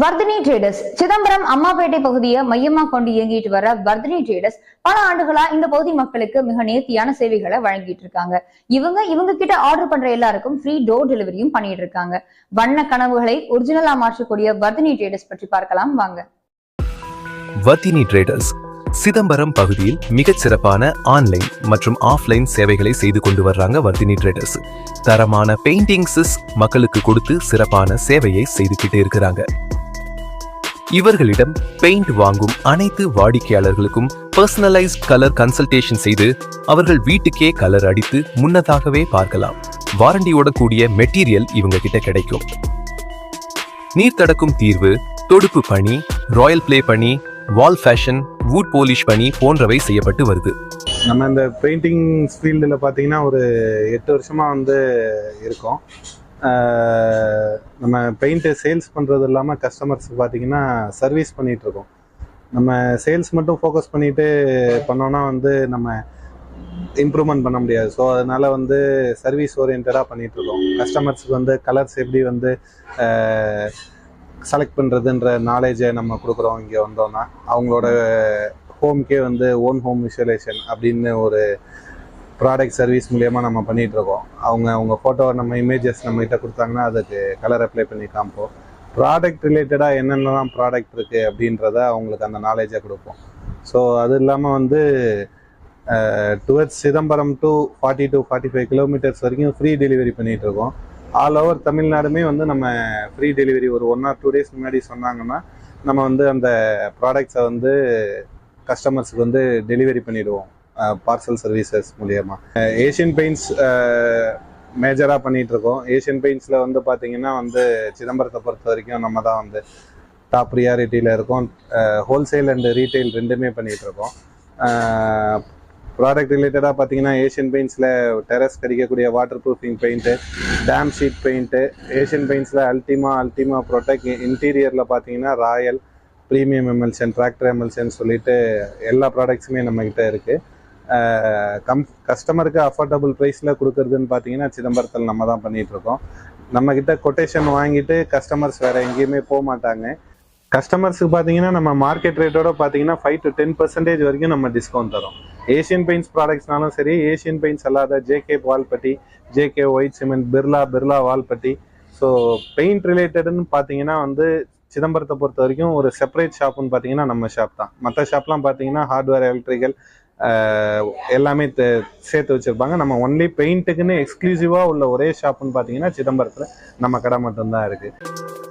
Vardhini traders Chidambaram Ammapettai பகுதியை மையமா கொண்டு இயங்கிட்டு வர வர்தினி ட்ரேடர்ஸ் பல ஆண்டுகளா இந்த பகுதி மக்களுக்கு மிக நேர்த்தியான சேவைகளை வழங்கிட்டு இருக்காங்க. இவங்க இவங்க கிட்ட ஆர்டர் பண்ற எல்லாருக்கும் ஃப்ரீ டோர் டெலிவரியும் பண்ணிட்டு இருக்காங்க. வண்ண கனவுகளை ஒரிஜினலா மாற்றக்கூடிய வர்தினி ட்ரேடர்ஸ் பற்றி பார்க்கலாம் வாங்க. வர்தினி ட்ரேடர்ஸ் சிதம்பரம் பகுதியில் மிகச் சிறப்பான ஆன்லைன் மற்றும் ஆஃப்லைன் சேவைகளை செய்து கொண்டு வர்றாங்க வர்த்தினி ட்ரேடர்ஸ் தரமான பெயிண்டிங்ஸஸ் மக்களுக்கு கொடுத்து சிறப்பான சேவையை செய்துக்கிட்டு இருக்கிறாங்க. இவர்களிடம் பெயிண்ட் வாங்கும் அனைத்து வாடிக்கையாளர்களுக்கும் பர்சனலைஸ்ட் கலர் கன்சல்டேஷன் செய்து அவர்கள் வீட்டுக்கே கலர் அடித்து முன்னதாகவே பார்க்கலாம். வாரண்டியோட கூடிய மெட்டீரியல் இவங்க கிட்ட கிடைக்கும். நீர் தடக்கும் தீர்வு தொடுப்பு பணி ராயல் பிளே பணி வால் ஃபேஷன் வூட் போலிஷ் பணி போன்றவை செய்யப்பட்டு வருது. நம்ம இந்த பெயிண்டிங் ஃபீல்டில் பார்த்தீங்கன்னா ஒரு எட்டு வருஷமாக வந்து இருக்கோம். நம்ம பெயிண்ட்டு சேல்ஸ் பண்ணுறது இல்லாமல் கஸ்டமர்ஸ் பார்த்தீங்கன்னா சர்வீஸ் பண்ணிகிட்ருக்கோம் நம்ம சேல்ஸ் மட்டும் ஃபோக்கஸ் பண்ணிட்டு பண்ணோன்னா வந்து நம்ம இம்ப்ரூவ்மெண்ட் பண்ண முடியாது. ஸோ அதனால் வந்து சர்வீஸ் ஓரியன்டாக பண்ணிகிட்ருக்கோம் கஸ்டமர்ஸுக்கு கஸ்டமர்ஸ்க்கு வந்து கலர்ஸ் எப்படி வந்து செலக்ட் பண்ணுறதுன்ற நாலேஜை நம்ம கொடுக்குறோம் இங்கே வந்தோம்னா. அவங்களோட ஹோம்க்கே வந்து ஓன் ஹோம் விஷுவலேஷன் அப்படின்னு ஒரு ப்ராடக்ட் சர்வீஸ் மூலயமா நம்ம பண்ணிகிட்ருக்கோம் அவங்க அவங்க ஃபோட்டோவை நம்ம இமேஜஸ் நம்மகிட்ட கொடுத்தாங்கன்னா அதுக்கு கலர் அப்ளை பண்ணி காமிப்போம். ப்ராடக்ட் ரிலேட்டடாக என்னென்னலாம் ப்ராடக்ட் இருக்குது அப்படின்றத அவங்களுக்கு அந்த நாலேஜை கொடுப்போம். ஸோ அது இல்லாமல் வந்து towards Chidambaram to forty to forty five kilometres வரைக்கும் ஃப்ரீ டெலிவரி பண்ணிகிட்டு இருக்கோம் ஆல் ஓவர் தமிழ்நாடுமே வந்து நம்ம ஃப்ரீ டெலிவரி ஒரு ஒன் ஆர் டூ டேஸ் முன்னாடி சொன்னாங்கன்னா நம்ம வந்து அந்த ப்ராடக்ட்ஸை வந்து கஸ்டமர்ஸுக்கு வந்து டெலிவரி பண்ணிவிடுவோம் பார்சல் சர்வீசஸ் மூலியமா. ஏஷியன் பெயிண்ட்ஸ் மேஜராக பண்ணிட்டு இருக்கோம் ஏஷியன் பெயிண்ட்ஸில் வந்து பார்த்தீங்கன்னா வந்து சிதம்பரத்தை பொறுத்த வரைக்கும் நம்ம தான் வந்து டாப் ப்ரியாரிட்டியில் இருக்கோம். ஹோல்சேல் அண்ட் ரீட்டைல் ரெண்டுமே பண்ணிகிட்டு இருக்கோம் ப்ராடக்ட் ரிலேட்டடாக பார்த்தீங்கன்னா ஏஷியன் பெயிண்ட்ஸில் terrace கடிக்கக்கூடிய waterproofing paint damp sheet paint Asian பெயிண்ட்ஸில் Ultima Ultima protect இன்டீரியரில் பார்த்தீங்கன்னா royal premium emulsion tractor emulsion சொல்லிட்டு எல்லா ப்ராடக்ட்ஸுமே நம்மக்கிட்ட இருக்குது கம் கஸ்டமருக்கு அஃபோர்டபுள் ப்ரைஸில் கொடுக்குறதுன்னு பார்த்தீங்கன்னா சிதம்பரத்தில் நம்ம தான் பண்ணிகிட்டு இருக்கோம் நம்மக்கிட்ட கொட்டேஷன் வாங்கிட்டு கஸ்டமர்ஸ் வேறு எங்கேயுமே போக மாட்டாங்க. கஸ்டமர்ஸுக்கு பார்த்தீங்கன்னா நம்ம மார்க்கெட் ரேட்டோட பார்த்தீங்கன்னா ஃபைவ் டு டென் பர்சன்டேஜ் வரைக்கும் நம்ம டிஸ்கவுண்ட் தரோம். ஏஷியன் பெயிண்ட்ஸ் ப்ராடக்ட்ஸ்னாலும் சரி ஏஷியன் பெயிண்ட்ஸ் அல்லாத JK wall putty JK white cement Birla Birla wall putty so paint ரிலேட்டடுன்னு பார்த்தீங்கன்னா வந்து சிதம்பரத்தை பொறுத்த வரைக்கும் ஒரு செப்பரேட் ஷாப்னு பார்த்தீங்கன்னா நம்ம ஷாப் தான். மற்ற ஷாப்லாம் பார்த்தீங்கன்னா ஹார்ட்வேர் எலக்ட்ரிக்கல் எல்லாமே சேர்த்து வச்சுருப்பாங்க. நம்ம ஒன்லி பெயிண்ட்டுக்குன்னு எக்ஸ்க்ளூசிவாக உள்ள ஒரே ஷாப்னு பார்த்தீங்கன்னா சிதம்பரத்தில் நம்ம கடை மட்டும்தான் இருக்குது